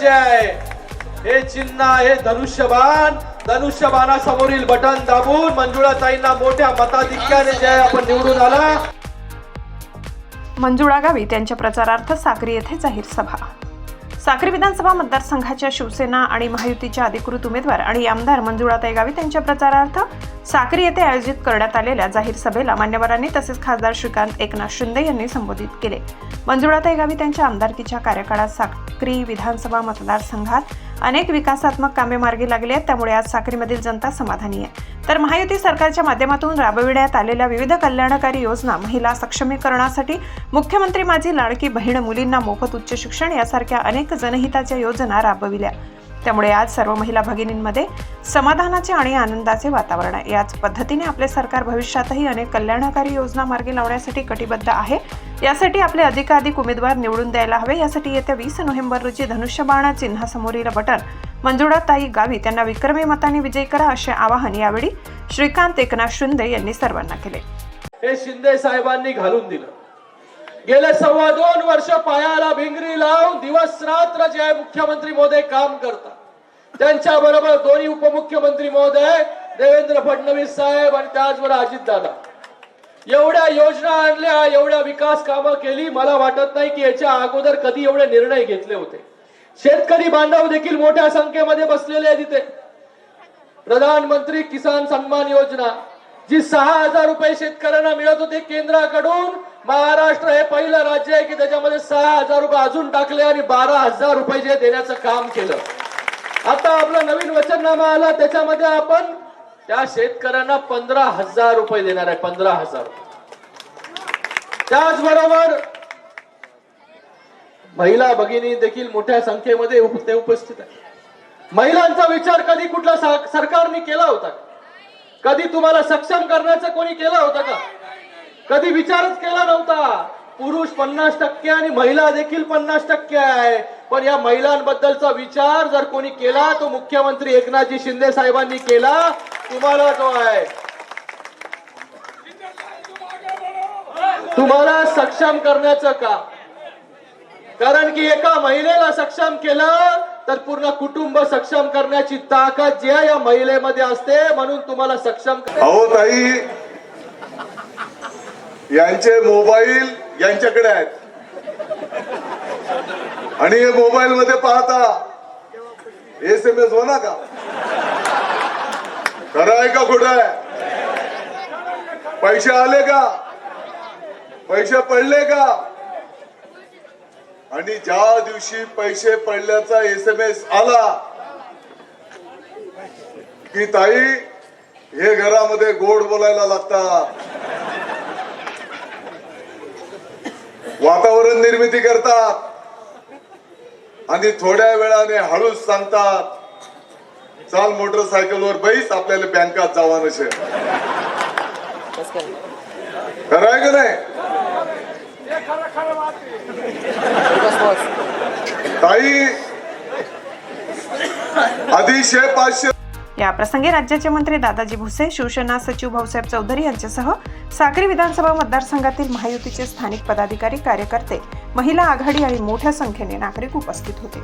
जे आहे हे चिन्ह आहे धनुष्यबाण. धनुष्यबाणासमोरील बटन दाबून मंजुळाताईंना मोठ्या मताधिक्याने जे आहे आपण निवडून आला. मंजुळा गावी त्यांच्या प्रचारार्थ साक्री येथे जाहीर सभा. साक्री विधानसभा मतदारसंघाच्या शिवसेना आणि महायुतीच्या अधिकृत उमेदवार आणि आमदार मंजुळाताई गावित यांच्या प्रचारार्थ साक्री येथे आयोजित करण्यात आलेल्या जाहीर सभेला मान्यवरांनी तसेच खासदार श्रीकांत एकनाथ शिंदे यांनी संबोधित केले. मंजुळाताई गावित यांच्या आमदारकीच्या कार्यकाळात साक्री विधानसभा मतदारसंघात अनेक विकासात्मक कामे मार्गी लागली आहेत त्यामुळे आज साखरीमधील जनता समाधानी आहे. तर महायुती सरकारच्या माध्यमातून राबविण्यात आलेल्या विविध कल्याणकारी योजना महिला सक्षमीकरणासाठी मुख्यमंत्री माझी लाडकी बहीण मुलींना मोफत उच्च शिक्षण यासारख्या अनेक जनहिताच्या योजना राबविल्या. त्यामुळे आज सर्व महिला भगिनींमध्ये समाधानाचे आणि आनंदाचे वातावरण आहे. याच पद्धतीने आपले सरकार भविष्यातही अनेक कल्याणकारी योजना मार्गी लावण्यासाठी कटिबद्ध आहे. यासाठी आपले अधिकाधिक उमेदवार निवडून द्यायला हवे. यासाठी येत्या वीस नोव्हेंबर रोजी धनुष्यबाणा चिन्हासमोरील बटन मंजुळाताई गावी त्यांना विक्रमी मताने विजयी करा असे आवाहन यावेळी श्रीकांत एकनाथ शिंदे यांनी सर्वांना केले. हे शिंदे साहेबांनी घालून दिलं. गेले सव्वा दोन वर्ष पायाला भिंगरी लावून दिवस रात्र जे मुख्यमंत्री मोदी काम करतात त्यांच्या बरोबर दोन्ही उपमुख्यमंत्री महोदय देवेंद्र फडणवीस साहेब आणि त्याचबरोबर अजित दादा. एवढ्या योजना आणल्या एवढ्या विकास कामं केली मला वाटत नाही की याच्या अगोदर कधी एवढे निर्णय घेतले होते. शेतकरी बांधव देखील मोठ्या संख्येमध्ये बसलेले आहेत तिथे प्रधानमंत्री किसान सन्मान योजना जी सहा हजार रुपये शेतकऱ्यांना मिळत होते केंद्राकडून महाराष्ट्र हे पहिलं राज्य आहे की त्याच्यामध्ये सहा हजार रुपये अजून टाकले आणि बारा हजार रुपये जे देण्याचं काम केलं. आता आपलं नवीन वचननामा आला त्याच्यामध्ये आपण त्या शेतकऱ्यांना पंधरा हजार रुपये देणार आहे पंधरा हजार. त्याचबरोबर महिला भगिनी देखील मोठ्या संख्येमध्ये ते उपस्थित आहे महिलांचा विचार कधी कुठला सरकारने केला होता कधी तुम्हाला सक्षम करण्याचा कोणी केला होता का? कधी विचारच केला नव्हता? पुरुष पन्नास टक्के आणि महिला देखील पन्नास टक्के आहे. पण या महिलांबद्दलचा विचार जर कोणी केला तो मुख्यमंत्री एकनाथजी शिंदे साहेबांनी केला तुम्हाला जो आहे. तुम्हाला सक्षम करण्याचं का? कारण की एका महिलेला सक्षम केलं तर पूर्ण कुटुंब सक्षम करण्याची ताकद जी आहे या महिलेमध्ये असते म्हणून तुम्हाला सक्षम अहो ताई यांचे मोबाईल यांच्याकडे आहेत. आणि हे मोबाईल मध्ये पाहता एस एम एस होना का? खरं आहे का खोट आहे? पैसे आले का? पैसे पडले का? आणि ज्या दिवशी पैसे पडल्याचा एस एम एस आला की ताई हे घरामध्ये गोड बोलायला लागतात. वातावरण निर्मिती करतात. आणि थोड्या वेळाने हळूच सांगतात चाल मोटरसायकलवर बैस आपल्याला बँकात जावा नसे खरं आहे का नाही? ताई आधीशे पाचशे या प्रसंगी राज्याचे मंत्री दादाजी भुसे शिवसेना सचिव भाऊसाहेब चौधरी यांच्यासह साक्री विधानसभा मतदारसंघातील महायुतीचे स्थानिक पदाधिकारी कार्यकर्ते महिला आघाडी आणि मोठ्या संख्येने नागरिक उपस्थित होते.